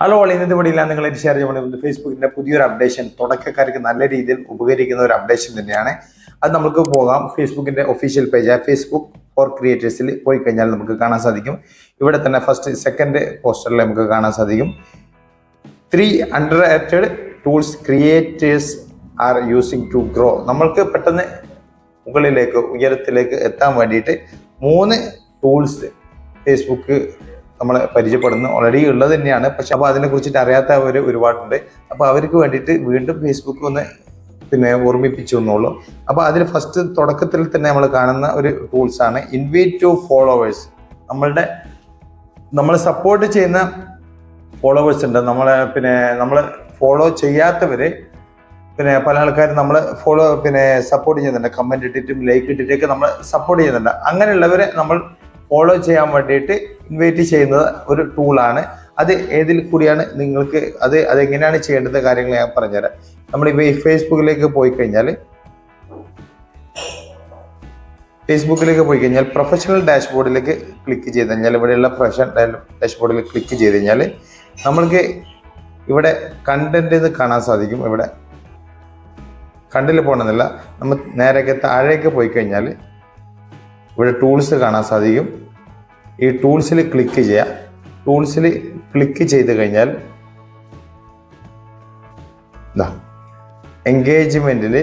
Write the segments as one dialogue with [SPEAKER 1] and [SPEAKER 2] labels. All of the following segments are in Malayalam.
[SPEAKER 1] ഹലോ ഇന്നത്തെ പടിയില്ല നിങ്ങൾ ഷെയർ ചെയ്യുമ്പോൾ ഫേസ്ബുക്കിന്റെ പുതിയൊരു അപ്ഡേഷൻ തുടക്കക്കാർക്ക് നല്ല രീതിയിൽ ഉപകരിക്കുന്ന ഒരു അപ്ഡേഷൻ തന്നെയാണ്. അത് നമുക്ക് പോകാം. ഫേസ്ബുക്കിന്റെ ഒഫീഷ്യൽ പേജ് ഫേസ്ബുക്ക് ഫോർ ക്രിയേറ്റേഴ്സിൽ പോയി കഴിഞ്ഞാൽ നമുക്ക് കാണാൻ സാധിക്കും. ഇവിടെ തന്നെ ഫസ്റ്റ് സെക്കൻഡ് പോസ്റ്ററിൽ നമുക്ക് കാണാൻ സാധിക്കും. Three underrated tools creators are using to grow നമ്മൾക്ക് പെട്ടെന്ന് മുകളിലേക്ക് ഉയരത്തിലേക്ക് എത്താൻ വേണ്ടിയിട്ട് മൂന്ന് ടൂൾസ് ഫേസ്ബുക്ക് നമ്മളെ പരിചയപ്പെടുന്നു. ഓൾറെഡി ഉള്ളത് തന്നെയാണ്. പക്ഷെ അപ്പോൾ അതിനെ കുറിച്ചിട്ട് അറിയാത്തവർ ഒരുപാടുണ്ട്. അപ്പോൾ അവർക്ക് വേണ്ടിയിട്ട് വീണ്ടും ഫേസ്ബുക്ക് ഒന്ന് പിന്നെ ഓർമ്മിപ്പിച്ചു എന്നുള്ളൂ. അപ്പോൾ അതിൽ ഫസ്റ്റ് തുടക്കത്തിൽ തന്നെ നമ്മൾ കാണുന്ന ഒരു ടൂൾസ് ആണ്. ഇൻവൈറ്റ് ടു ഫോളോവേഴ്സ് നമ്മളുടെ നമ്മൾ സപ്പോർട്ട് ചെയ്യുന്ന ഫോളോവേഴ്സ് ഉണ്ട്. നമ്മളെ പിന്നെ നമ്മൾ ഫോളോ ചെയ്യാത്തവർ പിന്നെ പല ആൾക്കാരും നമ്മൾ ഫോളോ പിന്നെ സപ്പോർട്ട് ചെയ്യുന്നുണ്ട്. കമന്റ് ഇട്ടിട്ടും ലൈക്ക് ഇട്ടിട്ടൊക്കെ നമ്മൾ സപ്പോർട്ട് ചെയ്യുന്നുണ്ട്. അങ്ങനെയുള്ളവരെ നമ്മൾ ഫോളോ ചെയ്യാൻ വേണ്ടിയിട്ട് ഇൻവൈറ്റ് ചെയ്യുന്നത് ഒരു ടൂളാണ് അത് ഏതിൽ കൂടിയാണ് നിങ്ങൾക്ക് അത് അതെങ്ങനെയാണ് ചെയ്യേണ്ടത് കാര്യങ്ങൾ ഞാൻ പറഞ്ഞുതരാം. നമ്മൾ ഈ ഫേസ്ബുക്കിലേക്ക് പോയി കഴിഞ്ഞാൽ ഫേസ്ബുക്കിലേക്ക് പോയി കഴിഞ്ഞാൽ പ്രൊഫഷണൽ ഡാഷ്ബോർഡിലേക്ക് ക്ലിക്ക് ചെയ്ത് കഴിഞ്ഞാൽ ഇവിടെയുള്ള പ്രൊഫഷണൽ ഡാഷ്ബോർഡിൽ ക്ലിക്ക് ചെയ്ത് കഴിഞ്ഞാൽ നമ്മൾക്ക് ഇവിടെ കണ്ടന്റ് എന്ന് കാണാൻ സാധിക്കും. ഇവിടെ കണ്ടിൽ പോകണമെന്നില്ല നമ്മൾ നേരേക്ക് താഴേക്ക് പോയി കഴിഞ്ഞാൽ ഇവിടെ ടൂൾസ് കാണാൻ സാധിക്കും. ഈ ടൂൾസിൽ ക്ലിക്ക് ചെയ്യുക ടൂൾസിൽ ക്ലിക്ക് ചെയ്ത് കഴിഞ്ഞാൽ ഇതാ എൻഗേജ്മെന്റിൽ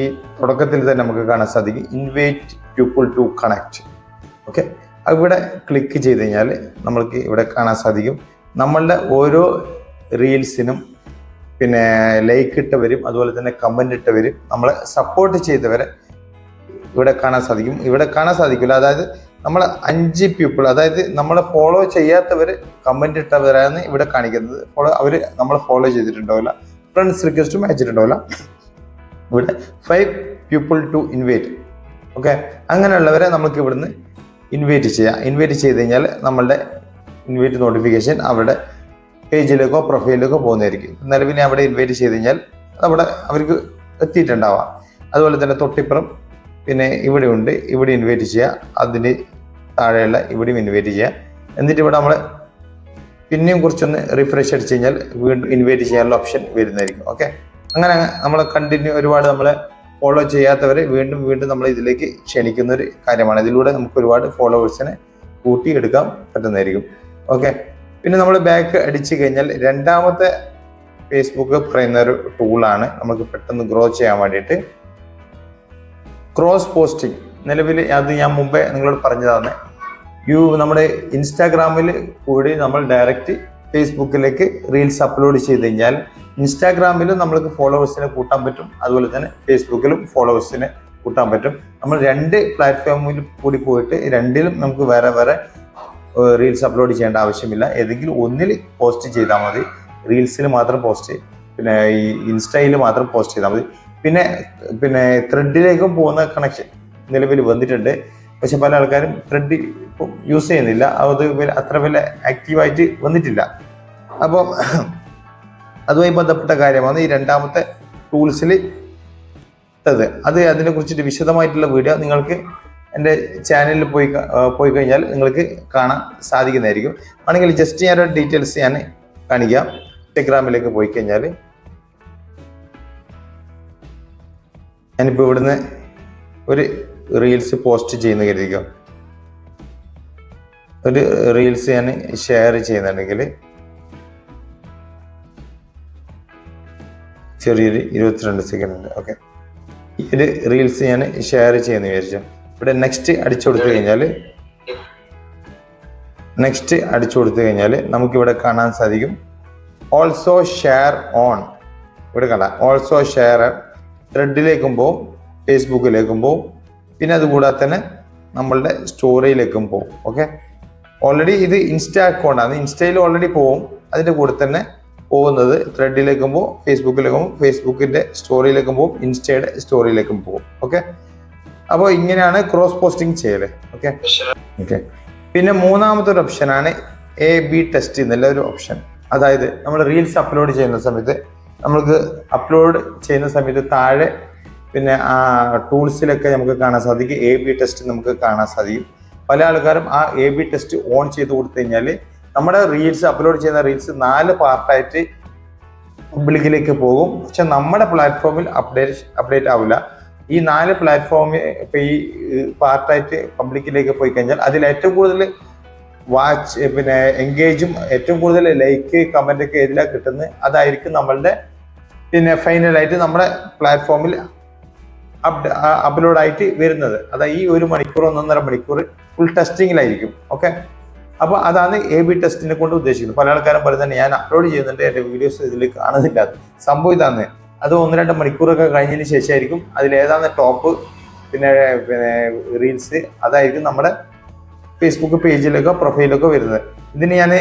[SPEAKER 1] ഈ തുടക്കത്തിൽ തന്നെ നമുക്ക് കാണാൻ സാധിക്കും. Invite people to connect okay ഇവിടെ ക്ലിക്ക് ചെയ്ത് കഴിഞ്ഞാൽ നമ്മൾക്ക് ഇവിടെ കാണാൻ സാധിക്കും. നമ്മളുടെ ഓരോ റീൽസിനും പിന്നെ ലൈക്ക് ഇട്ടവരും അതുപോലെ തന്നെ കമന്റ് ഇട്ടവരും നമ്മളെ സപ്പോർട്ട് ചെയ്തവരെ ഇവിടെ കാണാൻ സാധിക്കും. ഇവിടെ കാണാൻ സാധിക്കില്ല. അതായത് നമ്മൾ അഞ്ച് പീപ്പിൾ അതായത് നമ്മൾ ഫോളോ ചെയ്യാത്തവർ കമന്റ് ഇട്ടവരാണ് ഇവിടെ കാണിക്കുന്നത്. ഫോളോ അവർ നമ്മളെ ഫോളോ ചെയ്തിട്ടുണ്ടാവില്ല. ഫ്രണ്ട്സ് റിക്വസ്റ്റും അയച്ചിട്ടുണ്ടാവില്ല. ഇവിടെ five people to invite okay അങ്ങനെയുള്ളവരെ നമുക്ക് ഇവിടുന്ന് ഇൻവൈറ്റ് ചെയ്യാം. ഇൻവൈറ്റ് ചെയ്ത് കഴിഞ്ഞാൽ നമ്മളുടെ ഇൻവൈറ്റ് നോട്ടിഫിക്കേഷൻ അവരുടെ പേജിലേക്കോ പ്രൊഫൈലിലേക്കോ പോകുന്നതായിരിക്കും. നിലവിൽ അവിടെ ഇൻവൈറ്റ് ചെയ്ത് കഴിഞ്ഞാൽ അവിടെ അവർക്ക് എത്തിയിട്ടുണ്ടാവാം. അതുപോലെ തന്നെ തൊട്ടിപ്പുറം പിന്നെ ഇവിടെ ഉണ്ട് ഇവിടെ ഇൻവൈറ്റ് ചെയ്യുക അതിന് താഴെയുള്ള ഇവിടെയും ഇൻവൈറ്റ് ചെയ്യുക എന്നിട്ട് ഇവിടെ നമ്മൾ പിന്നെയും കുറച്ചൊന്ന് റിഫ്രഷ് അടിച്ച് കഴിഞ്ഞാൽ വീണ്ടും ഇൻവൈറ്റ് ചെയ്യാനുള്ള ഓപ്ഷൻ വരുന്നതായിരിക്കും ഓക്കെ അങ്ങനെ നമ്മൾ കണ്ടിന്യൂ ഒരുപാട് നമ്മളെ ഫോളോ ചെയ്യാത്തവരെ വീണ്ടും വീണ്ടും നമ്മൾ ഇതിലേക്ക് ക്ഷണിക്കുന്ന ഒരു കാര്യമാണ്. ഇതിലൂടെ നമുക്ക് ഒരുപാട് ഫോളോവേഴ്സിനെ കൂട്ടിയെടുക്കാൻ പറ്റുന്നതായിരിക്കും ഓക്കെ പിന്നെ നമ്മൾ ബാക്ക് അടിച്ചു കഴിഞ്ഞാൽ രണ്ടാമത്തെ ഫേസ്ബുക്ക് പറയുന്ന ഒരു ടൂളാണ് നമുക്ക് പെട്ടെന്ന് ഗ്രോ ചെയ്യാൻ വേണ്ടിയിട്ട് ക്രോസ് പോസ്റ്റിംഗ് നിലവിൽ അത് ഞാൻ മുമ്പേ നിങ്ങളോട് പറഞ്ഞതാണ് യു നമ്മുടെ ഇൻസ്റ്റാഗ്രാമിൽ കൂടി നമ്മൾ ഡയറക്റ്റ് ഫേസ്ബുക്കിലേക്ക് റീൽസ് അപ്ലോഡ് ചെയ്ത് കഴിഞ്ഞാൽ ഇൻസ്റ്റാഗ്രാമിലും നമ്മൾക്ക് ഫോളോവേഴ്സിനെ കൂട്ടാൻ പറ്റും. അതുപോലെ തന്നെ ഫേസ്ബുക്കിലും ഫോളോവേഴ്സിനെ കൂട്ടാൻ പറ്റും. നമ്മൾ രണ്ട് പ്ലാറ്റ്ഫോമിൽ കൂടി പോയിട്ട് രണ്ടിലും നമുക്ക് വേറെ വേറെ റീൽസ് അപ്ലോഡ് ചെയ്യേണ്ട ആവശ്യമില്ല. ഏതെങ്കിലും ഒന്നിൽ പോസ്റ്റ് ചെയ്താൽ മതി. റീൽസിൽ മാത്രം പോസ്റ്റ് പിന്നെ ഈ ഇൻസ്റ്റയിൽ മാത്രം പോസ്റ്റ് ചെയ്താൽ മതി. പിന്നെ പിന്നെ ത്രെഡിലേക്ക് പോകുന്ന കണക്ഷൻ നിലവിൽ വന്നിട്ടുണ്ട്. പക്ഷെ പല ആൾക്കാരും ത്രെഡ് ഇപ്പം യൂസ് ചെയ്യുന്നില്ല. അത് അത്ര വലിയ ആക്റ്റീവായിട്ട് വന്നിട്ടില്ല. അപ്പം അതുമായി ബന്ധപ്പെട്ട കാര്യമാണ് ഈ രണ്ടാമത്തെ ടൂൾസിൽ അത് അത് അതിനെ കുറിച്ചിട്ട് വിശദമായിട്ടുള്ള വീഡിയോ നിങ്ങൾക്ക് എന്റെ ചാനലിൽ പോയി പോയി കഴിഞ്ഞാൽ നിങ്ങൾക്ക് കാണാൻ സാധിക്കുന്നതായിരിക്കും. ആണെങ്കിൽ ജസ്റ്റ് ഞാനൊരു ഡീറ്റെയിൽസ് ഞാൻ കാണിക്കാം. ഇൻസ്റ്റഗ്രാമിലേക്ക് പോയി കഴിഞ്ഞാൽ ഞാനിപ്പോൾ ഇവിടുന്ന് ഒരു റീൽസ് പോസ്റ്റ് ചെയ്യുന്ന കരുതിക്കോ? ഒരു റീൽസ് ഞാൻ ഷെയർ ചെയ്യുന്നുണ്ടെങ്കിൽ ചെറിയൊരു ഇരുപത്തിരണ്ട് സെക്കൻഡ് ഉണ്ട് ഓക്കെ ഈ ഒരു റീൽസ് ഞാൻ ഷെയർ ചെയ്യുന്ന വിചാരിച്ചു. ഇവിടെ നെക്സ്റ്റ് അടിച്ചു കൊടുത്തു കഴിഞ്ഞാൽ നെക്സ്റ്റ് അടിച്ചു കൊടുത്തു കഴിഞ്ഞാൽ നമുക്കിവിടെ കാണാൻ സാധിക്കും. ഓൾസോ ഷെയർ ഓൺ ഇവിടെ കാണാം ഓൾസോ ഷെയർ ത്രെഡിലേക്കും പോവും ഫേസ്ബുക്കിലേക്കും പോവും പിന്നെ അതുകൂടാതെ തന്നെ നമ്മളുടെ സ്റ്റോറിയിലേക്കും പോവും ഓക്കെ ഓൾറെഡി ഇത് ഇൻസ്റ്റ അക്കൗണ്ടാണ് ഇൻസ്റ്റയിൽ ഓൾറെഡി പോവും. അതിന്റെ കൂടെ തന്നെ പോകുന്നത് ത്രെഡിലേക്കും പോവും ഫേസ്ബുക്കിലേക്കും പോവും ഫേസ്ബുക്കിന്റെ സ്റ്റോറിയിലേക്കും പോവും ഇൻസ്റ്റയുടെ സ്റ്റോറിയിലേക്കും പോവും ഓക്കെ അപ്പോൾ ഇങ്ങനെയാണ് ക്രോസ് പോസ്റ്റിംഗ് ചെയ്യൽ ഓക്കെ ഓക്കെ പിന്നെ മൂന്നാമത്തെ ഒരു ഓപ്ഷനാണ് എ ബി ടെസ്റ്റ് എന്നുള്ള ഒരു ഓപ്ഷൻ അതായത് നമ്മൾ റീൽസ് അപ്ലോഡ് ചെയ്യുന്ന സമയത്ത് നമ്മൾക്ക് അപ്ലോഡ് ചെയ്യുന്ന സമയത്ത് താഴെ പിന്നെ ആ ടൂൾസിലൊക്കെ നമുക്ക് കാണാൻ സാധിക്കും. എ ബി ടെസ്റ്റ് നമുക്ക് കാണാൻ സാധിക്കും. പല ആൾക്കാരും ആ എ ബി ടെസ്റ്റ് ഓൺ ചെയ്ത് കൊടുത്തു കഴിഞ്ഞാൽ നമ്മുടെ റീൽസ് അപ്ലോഡ് ചെയ്യുന്ന റീൽസ് നാല് പാർട്ടായിട്ട് പബ്ലിക്കിലേക്ക് പോകും. പക്ഷെ നമ്മുടെ പ്ലാറ്റ്ഫോമിൽ അപ്ഡേറ്റ് അപ്ഡേറ്റ് ആവില്ല. ഈ നാല് പ്ലാറ്റ്ഫോമിൽ ഇപ്പം ഈ പാർട്ടായിട്ട് പബ്ലിക്കിലേക്ക് പോയി കഴിഞ്ഞാൽ അതിൽ ഏറ്റവും കൂടുതൽ വാച്ച് പിന്നെ എൻഗേജും ഏറ്റവും കൂടുതൽ ലൈക്ക് കമന്റ് ഒക്കെ ഏതിലാണ് കിട്ടുന്നത്? അതായിരിക്കും നമ്മളുടെ പിന്നെ ഫൈനലായിട്ട് നമ്മുടെ പ്ലാറ്റ്ഫോമിൽ അപ്ലോഡ് ആയിട്ട് വരുന്നത്. അതായത് ഈ ഒരു മണിക്കൂർ ഒന്നൊന്നര മണിക്കൂർ ഫുൾ ടെസ്റ്റിങ്ങിലായിരിക്കും ഓക്കെ അപ്പോൾ അതാണ് എ ബി ടെസ്റ്റിനെ കൊണ്ട് ഉദ്ദേശിക്കുന്നത്. പല ആൾക്കാരും പറയുന്നത് ഞാൻ അപ്ലോഡ് ചെയ്യുന്നുണ്ട് എന്റെ വീഡിയോസ് ഇതിൽ കാണുന്നില്ല. സംഭവം ഇതാണ്. അത് ഒന്ന് രണ്ട് മണിക്കൂറൊക്കെ കഴിഞ്ഞതിന് ശേഷമായിരിക്കും അതിലേതാണ് ടോപ്പ് പിന്നെ പിന്നെ റീൽസ് അതായിരിക്കും നമ്മുടെ ഫേസ്ബുക്ക് പേജിലൊക്കെ പ്രൊഫൈലൊക്കെ വരുന്നത്. ഇതിന് ഞാൻ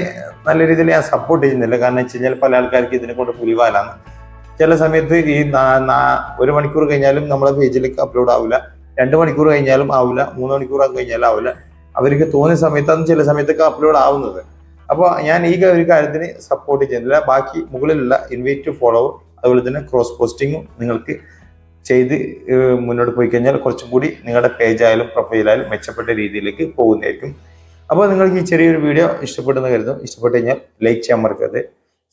[SPEAKER 1] നല്ല രീതിയിൽ ഞാൻ സപ്പോർട്ട് ചെയ്യുന്നില്ല. കാരണം വെച്ച് കഴിഞ്ഞാൽ പല ആൾക്കാർക്ക് ഇതിനെ കൊണ്ട് പുലിവാലാണ് ചില സമയത്ത് ഈ ഒരു മണിക്കൂർ കഴിഞ്ഞാലും നമ്മളെ പേജിലേക്ക് അപ്ലോഡ് ആവില്ല രണ്ട് മണിക്കൂർ കഴിഞ്ഞാലും ആവില്ല മൂന്ന് മണിക്കൂർ കഴിഞ്ഞാലും ആവില്ല അവർക്ക് തോന്നിയ സമയത്താണ് ചില സമയത്തൊക്കെ അപ്ലോഡ് ആവുന്നത്. അപ്പോൾ ഞാൻ ഈ ഒരു കാര്യത്തിന് സപ്പോർട്ട് ചെയ്യുന്നില്ല. ബാക്കി മുകളിലുള്ള ഇൻവൈറ്റ് ഫോളോവർ അതുപോലെ തന്നെ ക്രോസ് പോസ്റ്റിങ്ങും നിങ്ങൾക്ക് ചെയ്ത് മുന്നോട്ട് പോയി കഴിഞ്ഞാൽ കുറച്ചും കൂടി നിങ്ങളുടെ പേജായാലും പ്രൊഫൈലായാലും മെച്ചപ്പെട്ട രീതിയിലേക്ക് പോകുന്നതായിരിക്കും. അപ്പോൾ നിങ്ങൾക്ക് ഈ ചെറിയൊരു വീഡിയോ ഇഷ്ടപ്പെട്ടെന്ന് കരുതും ഇഷ്ടപ്പെട്ട് കഴിഞ്ഞാൽ ലൈക്ക് ചെയ്യാൻ മറക്കരുത്.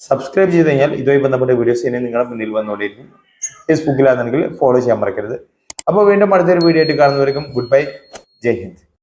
[SPEAKER 1] സബ്സ്ക്രൈബ് ചെയ്ത് കഴിഞ്ഞാൽ ഇതുമായി ബന്ധപ്പെട്ട വീഡിയോസ് ഇനി നിങ്ങളുടെ മുന്നിൽ വന്നുകൊണ്ടിരിക്കും. ഫേസ്ബുക്കിലാണെങ്കിൽ ഫോളോ ചെയ്യാൻ മറക്കരുത്. അപ്പോൾ വീണ്ടും അടുത്തൊരു വീഡിയോ ആയിട്ട് കാണുന്നവർക്കും ഗുഡ് ബൈ ജയ് ഹിന്ദ്.